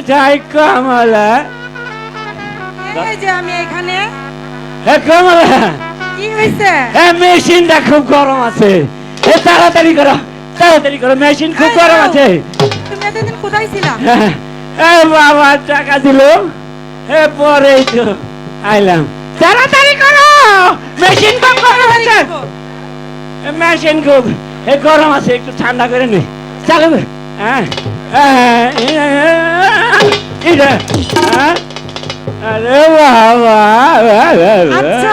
কোথায় কামালা। এই যে আমি এখানে। হে কামালা। কি হয়েছে হে মেশিনটা খুব গরম আছে। হে তাড়াতাড়ি করো তাড়াতাড়ি করো মেশিন খুব গরম আছে। তুমি এতদিন কোথায় ছিলা? হ্যাঁ, এ বাবা টাকা দিল। হে পরেই তো আইলাম। তাড়াতাড়ি করো মেশিন খুব গরম আছে। মেশিন খুব এ গরম আছে একটু ঠান্ডা করে নে। চালু হ্যাঁ হ্যাঁ, হ্যাঁ। আরে বাবা আচ্ছা।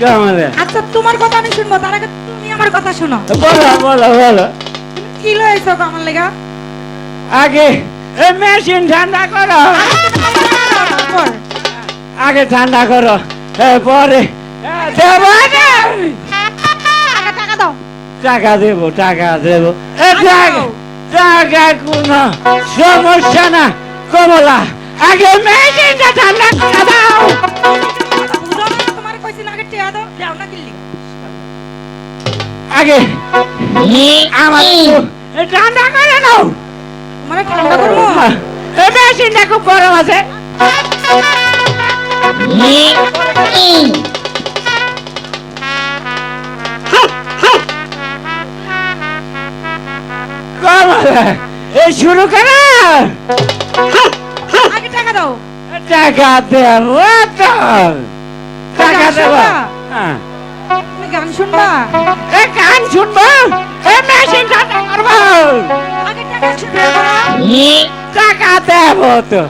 কেমন আচ্ছা তোমার কথা আমি শুনব তার আগে তুমি আমার কথা শোনো। বলো বলো বলো। কি লয়েছো আমার লেগা? আগে মেশিন ঠান্ডা করো। আগে ঠান্ডা করো পরে দেবো টাকা টাকা দাও। টাকা দেবো টাকা দেবো। এ টাকা। টাকা কোনো সমস্যা না কমলা। আগে মেশিনটা ঠান্ডা দাও তোমার কইছি না আগে টিয়া দাও দাও না কিল্লি আগে আমার ঠান্ডা করে নাও। মানে ঠান্ডা করব? মেশিনটা খুব গরম আছে। শুরু করো? আগে টাকা দাও। টাকা দেবো টাকা দেবো? হ্যাঁ। গান শুনবা? এ গান শুনব? এ মেশিন করব। আগে টাকা শুনবে। টাকা দেবো তো।